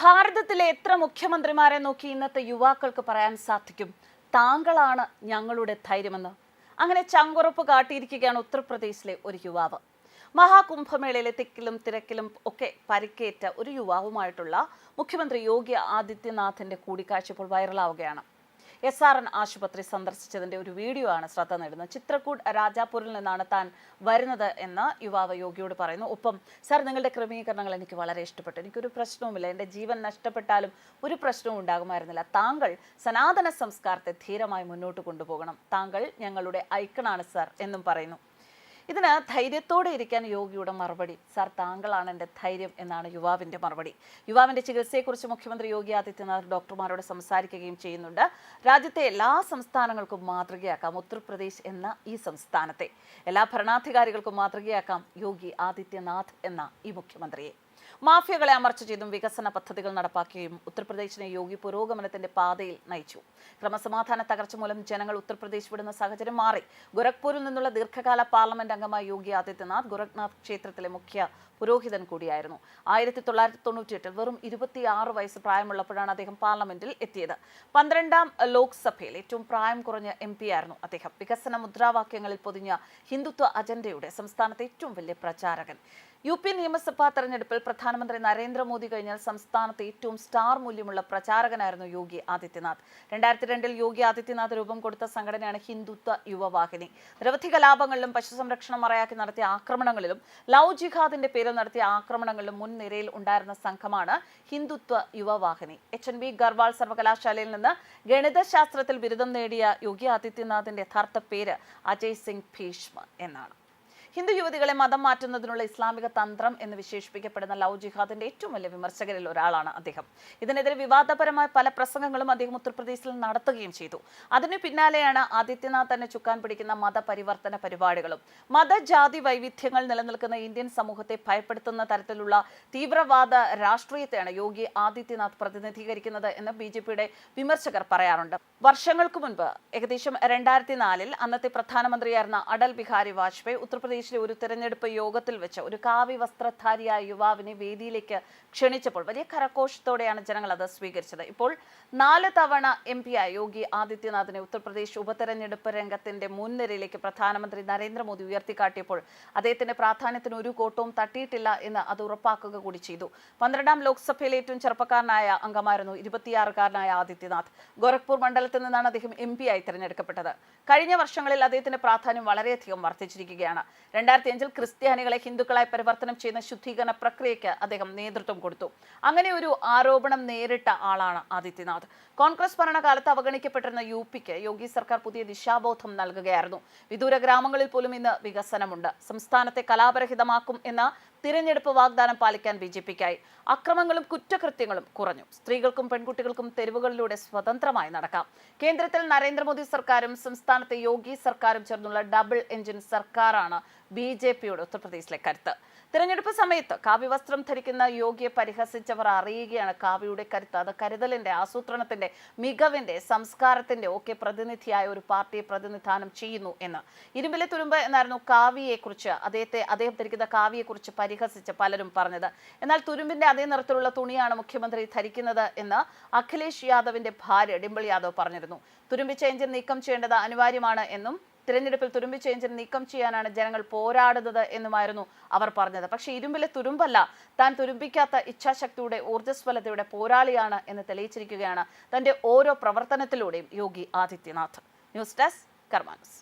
ഭാരതത്തിലെ എത്ര മുഖ്യമന്ത്രിമാരെ നോക്കി ഇന്നത്തെ യുവാക്കൾക്ക് പറയാൻ സാധിക്കും? താങ്കളാണ് ഞങ്ങളുടെ ധൈര്യമെന്ന്. അങ്ങനെ ചങ്കുറപ്പ് കാട്ടിയിരിക്കുകയാണ് ഉത്തർപ്രദേശിലെ ഒരു യുവാവ്. മഹാകുംഭമേളയിലെ തിക്കിലും തിരക്കിലും ഒക്കെ പരിക്കേറ്റ ഒരു യുവാവുമായിട്ടുള്ള മുഖ്യമന്ത്രി യോഗി ആദിത്യനാഥിന്റെ കൂടിക്കാഴ്ച ഇപ്പോൾ വൈറലാവുകയാണ്. എസ് ആർ എൻ ആശുപത്രി സന്ദർശിച്ചതിന്റെ ഒരു വീഡിയോ ആണ് ശ്രദ്ധ നേടുന്നത്. ചിത്രകൂട് രാജാപൂരിൽ നിന്നാണ് താൻ വരുന്നത് എന്ന് യുവാവ് യോഗിയോട് പറയുന്നു. ഒപ്പം സാർ നിങ്ങളുടെ ക്രമീകരണങ്ങൾ എനിക്ക് വളരെ ഇഷ്ടപ്പെട്ടു. എനിക്കൊരു പ്രശ്നവുമില്ല. എന്റെ ജീവൻ നഷ്ടപ്പെട്ടാലും ഒരു പ്രശ്നവും ഉണ്ടാകുമായിരുന്നില്ല. താങ്കൾ സനാതന സംസ്കാരത്തെ ധീരമായി മുന്നോട്ട് കൊണ്ടുപോകണം. താങ്കൾ ഞങ്ങളുടെ ഐക്കണാണ് സാർ എന്നും പറയുന്നു. ഇതിന് ധൈര്യത്തോടെ ഇരിക്കാൻ യോഗിയുടെ മറുപടി. സാർ താങ്കളാണ് എന്റെ ധൈര്യം എന്നാണ് യുവാവിന്റെ മറുപടി. യുവാവിന്റെ ചികിത്സയെക്കുറിച്ച് മുഖ്യമന്ത്രി യോഗി ആദിത്യനാഥ് ഡോക്ടർമാരോട് സംസാരിക്കുകയും ചെയ്യുന്നുണ്ട്. രാജ്യത്തെ എല്ലാ സംസ്ഥാനങ്ങൾക്കും മാതൃകയാക്കാം ഉത്തർപ്രദേശ് എന്ന ഈ സംസ്ഥാനത്തെ. എല്ലാ ഭരണാധികാരികൾക്കും മാതൃകയാക്കാം യോഗി ആദിത്യനാഥ് എന്ന ഈ മുഖ്യമന്ത്രിയെ. മാഫിയകളെ അമർച്ച ചെയ്തും വികസന പദ്ധതികൾ നടപ്പാക്കുകയും ഉത്തർപ്രദേശിനെ യോഗി പുരോഗമനത്തിന്റെ പാതയിൽ നയിച്ചു. ക്രമസമാധാന തകർച്ച മൂലം ജനങ്ങൾ ഉത്തർപ്രദേശ് വിടുന്ന സാഹചര്യം മാറി. ഗോരഖ്പൂരിൽ നിന്നുള്ള ദീർഘകാല പാർലമെന്റ് അംഗമായ യോഗി ആദിത്യനാഥ് ഗോരഖ്നാഥ് ക്ഷേത്രത്തിലെ മുഖ്യ പുരോഹിതൻ കൂടിയായിരുന്നു. ആയിരത്തി തൊള്ളായിരത്തി തൊണ്ണൂറ്റിയെട്ടിൽ വെറും ഇരുപത്തിയാറ് വയസ്സ് പ്രായമുള്ളപ്പോഴാണ് അദ്ദേഹം പാർലമെന്റിൽ എത്തിയത്. പന്ത്രണ്ടാം ലോക്സഭയിൽ ഏറ്റവും പ്രായം കുറഞ്ഞ എം പി ആയിരുന്നു അദ്ദേഹം. വികസന മുദ്രാവാക്യങ്ങളിൽ പൊതിഞ്ഞ ഹിന്ദുത്വ അജണ്ടയുടെ സംസ്ഥാനത്തെ ഏറ്റവും വലിയ പ്രചാരകൻ. യു പി നിയമസഭാ തെരഞ്ഞെടുപ്പിൽ പ്രധാനമന്ത്രി നരേന്ദ്രമോദി കഴിഞ്ഞാൽ സംസ്ഥാനത്ത് ഏറ്റവും സ്റ്റാർ മൂല്യമുള്ള പ്രചാരകനായിരുന്നു യോഗി ആദിത്യനാഥ്. രണ്ടായിരത്തി രണ്ടിൽ യോഗി ആദിത്യനാഥ് രൂപം കൊടുത്ത സംഘടനയാണ് ഹിന്ദുത്വ യുവവാഹിനി. നിരവധി കലാപങ്ങളിലും പശുസംരക്ഷണം മറയാക്കി നടത്തിയ ആക്രമണങ്ങളിലും ലവ് ജിഹാദിന്റെ പേരിൽ നടത്തിയ ആക്രമണങ്ങളിലും മുൻനിരയിൽ ഉണ്ടായിരുന്ന സംഘമാണ് Hindutva Yuvavahini. H N B Garhwal സർവകലാശാലയിൽ നിന്ന് ഗണിതശാസ്ത്രത്തിൽ ബിരുദം നേടിയ യോഗി ആദിത്യനാഥിന്റെ യഥാർത്ഥ പേര് അജയ് സിംഗ് ഭീഷ്മ എന്നാണ്. ഹിന്ദു യുവതികളെ മതം മാറ്റുന്നതിനുള്ള ഇസ്ലാമിക തന്ത്രം എന്ന് വിശേഷിപ്പിക്കപ്പെടുന്ന ലവ് ജിഹാദിന്റെ ഏറ്റവും വലിയ വിമർശകരിൽ ഒരാളാണ് അദ്ദേഹം. ഇതിനെതിരെ വിവാദപരമായ പല പ്രസംഗങ്ങളും അദ്ദേഹം ഉത്തർപ്രദേശിൽ നടത്തുകയും ചെയ്തു. അതിനു പിന്നാലെയാണ് ആദിത്യനാഥ് തന്നെ ചുക്കാൻ പിടിക്കുന്ന മതപരിവർത്തന പരിപാടികളും. മതജാതി വൈവിധ്യങ്ങൾ നിലനിൽക്കുന്ന ഇന്ത്യൻ സമൂഹത്തെ ഭയപ്പെടുത്തുന്ന തരത്തിലുള്ള തീവ്രവാദ രാഷ്ട്രീയത്തെയാണ് യോഗി ആദിത്യനാഥ് പ്രതിനിധീകരിക്കുന്നത് എന്ന് ബി ജെ പിയുടെ വിമർശകർ പറയാറുണ്ട്. വർഷങ്ങൾക്ക് മുൻപ് ഏകദേശം രണ്ടായിരത്തി നാലിൽ അന്നത്തെ പ്രധാനമന്ത്രിയായിരുന്ന അടൽ ബിഹാരി വാജ്പേയി ഉത്തർപ്രദേശിലെ ഒരു തെരഞ്ഞെടുപ്പ് യോഗത്തിൽ വെച്ച് ഒരു കാവി വസ്ത്രധാരിയായ യുവാവിനെ വേദിയിലേക്ക് ക്ഷണിച്ചപ്പോൾ വലിയ കരഘോഷത്തോടെയാണ് ജനങ്ങൾ അത് സ്വീകരിച്ചത്. ഇപ്പോൾ നാല് തവണ എം പി ആയ യോഗി ആദിത്യനാഥിനെ ഉത്തർപ്രദേശ് ഉപതെരഞ്ഞെടുപ്പ് രംഗത്തിന്റെ മുൻനിരയിലേക്ക് പ്രധാനമന്ത്രി നരേന്ദ്രമോദി ഉയർത്തിക്കാട്ടിയപ്പോൾ അദ്ദേഹത്തിന്റെ പ്രാധാന്യത്തിന് ഒരു കോട്ടവും തട്ടിയിട്ടില്ല എന്ന് അത് ഉറപ്പാക്കുക കൂടി ചെയ്തു. പന്ത്രണ്ടാം ലോക്സഭയിലെ ഏറ്റവും ചെറുപ്പക്കാരനായ അംഗമായിരുന്നു ഇരുപത്തിയാറുകാരനായ ആദിത്യനാഥ്. ഗോരഖ്പൂർ മണ്ഡലത്തിൽ നിന്നാണ് അദ്ദേഹം എം പി ആയി തിരഞ്ഞെടുക്കപ്പെട്ടത്. കഴിഞ്ഞ വർഷങ്ങളിൽ അദ്ദേഹത്തിന്റെ പ്രാധാന്യം വളരെയധികം വർദ്ധിച്ചിരിക്കുകയാണ്. രണ്ടായിരത്തി അഞ്ചിൽ ക്രിസ്ത്യാനികളെ ഹിന്ദുക്കളായി പരിവർത്തനം ചെയ്യുന്ന ശുദ്ധീകരണ പ്രക്രിയയ്ക്ക് അദ്ദേഹം നേതൃത്വം കൊടുത്തു. അങ്ങനെ ഒരു ആരോപണം നേരിട്ട ആളാണ് ആദിത്യനാഥ്. കോൺഗ്രസ് ഭരണകാലത്ത് അവഗണിക്കപ്പെട്ടിരുന്ന യു പിക്ക് യോഗി സർക്കാർ പുതിയ ദിശാബോധം നൽകുകയായിരുന്നു. വിദൂര ഗ്രാമങ്ങളിൽ പോലും ഇന്ന് വികസനമുണ്ട്. സംസ്ഥാനത്തെ കലാപരഹിതമാക്കും എന്ന തിരഞ്ഞെടുപ്പ് വാഗ്ദാനം പാലിക്കാൻ ബി ജെ പിക്കായി. അക്രമങ്ങളും കുറ്റകൃത്യങ്ങളും കുറഞ്ഞു. സ്ത്രീകൾക്കും പെൺകുട്ടികൾക്കും തെരുവുകളിലൂടെ സ്വതന്ത്രമായി നടക്കാം. കേന്ദ്രത്തിൽ നരേന്ദ്രമോദി സർക്കാരും സംസ്ഥാനത്തെ യോഗി സർക്കാരും ചേർന്നുള്ള ഡബിൾ എഞ്ചിൻ സർക്കാരാണ് ബി ജെ പിയുടെ ഉത്തർപ്രദേശിലെ കരുത്ത്. തിരഞ്ഞെടുപ്പ് സമയത്ത് കാവ്യവസ്ത്രം ധരിക്കുന്ന യോഗിയെ പരിഹസിച്ചവർ അറിയുകയാണ് കാവ്യയുടെ കരുത്ത്. അത് കരുതലിന്റെ ആസൂത്രണത്തിന്റെ മികവിന്റെ സംസ്കാരത്തിന്റെ ഒക്കെ പ്രതിനിധിയായ ഒരു പാർട്ടിയെ പ്രതിനിധാനം ചെയ്യുന്നു എന്ന്. ഇരുമ്പിലെ തുരുമ്പ് എന്നായിരുന്നു കാവ്യയെക്കുറിച്ച് അദ്ദേഹത്തെ അദ്ദേഹം ധരിക്കുന്ന കാവ്യയെക്കുറിച്ച് പരിഹസിച്ച് പലരും പറഞ്ഞത്. എന്നാൽ തുരുമ്പിന്റെ അതേ നിറത്തിലുള്ള തുണിയാണ് മുഖ്യമന്ത്രി ധരിക്കുന്നത് എന്ന് അഖിലേഷ് യാദവിന്റെ ഭാര്യ ഡിംപിൾ യാദവ് പറഞ്ഞിരുന്നു. തുരുമ്പിച്ച എഞ്ചിൻ നീക്കം ചെയ്യേണ്ടത് അനിവാര്യമാണ് എന്നും തിരഞ്ഞെടുപ്പിൽ തുരുമ്പി ചേഞ്ചിന് നീക്കം ചെയ്യാനാണ് ജനങ്ങൾ പോരാടുന്നത് എന്നുമായിരുന്നു അവർ പറഞ്ഞത്. പക്ഷേ ഇരുമ്പിലെ തുരുമ്പല്ല താൻ തുരുമ്പിക്കാത്ത ഇച്ഛാശക്തിയുടെ ഊർജസ്വലതയുടെ പോരാളിയാണ് എന്ന് തെളിയിച്ചിരിക്കുകയാണ് തന്റെ ഓരോ പ്രവർത്തനത്തിലൂടെയും യോഗി ആദിത്യനാഥ്. News desk കർമാനസ്.